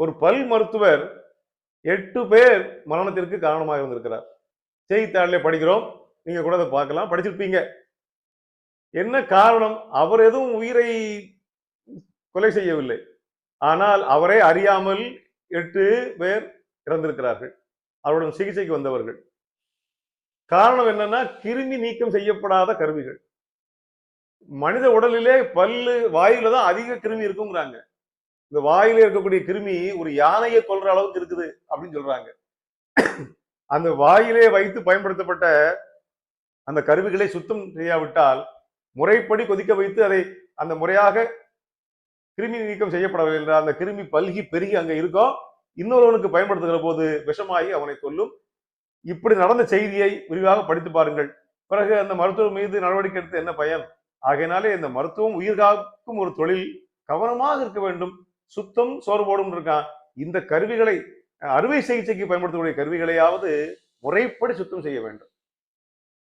ஒரு பல் மருத்துவர் எட்டு பேர் மரணத்திற்கு காரணமாக இருந்திருக்கிறார் செய்தித்தாளிலே படிக்கிறோம். நீங்க கூட அதை பார்க்கலாம். படிச்சிருப்பீங்க. என்ன காரணம்? அவர் எதுவும் உயிரை கொலை செய்யவில்லை. ஆனால் அவரே அறியாமல் எட்டு பேர் இறந்திருக்கிறார்கள். அவருடன் சிகிச்சைக்கு வந்தவர்கள். காரணம் என்னன்னா கிருமி நீக்கம் செய்யப்படாத கருவிகள். மனித உடலிலே பல்லு வாயில தான் அதிக கிருமி இருக்குங்கிறாங்க. இந்த வாயில இருக்கக்கூடிய கிருமி ஒரு யானையை கொல்ற அளவுக்கு இருக்குது அப்படின்னு சொல்றாங்க. அந்த வாயிலே வைத்து பயன்படுத்தப்பட்ட அந்த கருவிகளை சுத்தம் செய்யாவிட்டால் முறைப்படி கொதிக்க வைத்து அதை அந்த முறையாக கிருமி நீக்கம் செய்யப்படவில்லை என்றால் அந்த கிருமி பல்கி பெருகி அங்க இருக்கும் இன்னொருவனுக்கு பயன்படுத்துகிற போது விஷமாகி அவனை கொல்லும். இப்படி நடந்த செய்தியை விரிவாக படித்து பாருங்கள். பிறகு அந்த மருத்துவர் மீது நடவடிக்கை எடுத்து என்ன பயன்? ஆகையினாலே இந்த மருத்துவம் உயிர்காக்கும் ஒரு தொழில் கவனமாக இருக்க வேண்டும். சுத்தம் சோர்வோடும் இருக்கான். இந்த கருவிகளை அறுவை சிகிச்சைக்கு பயன்படுத்தக்கூடிய கருவிகளையாவது முறைப்படி சுத்தம் செய்ய வேண்டும்.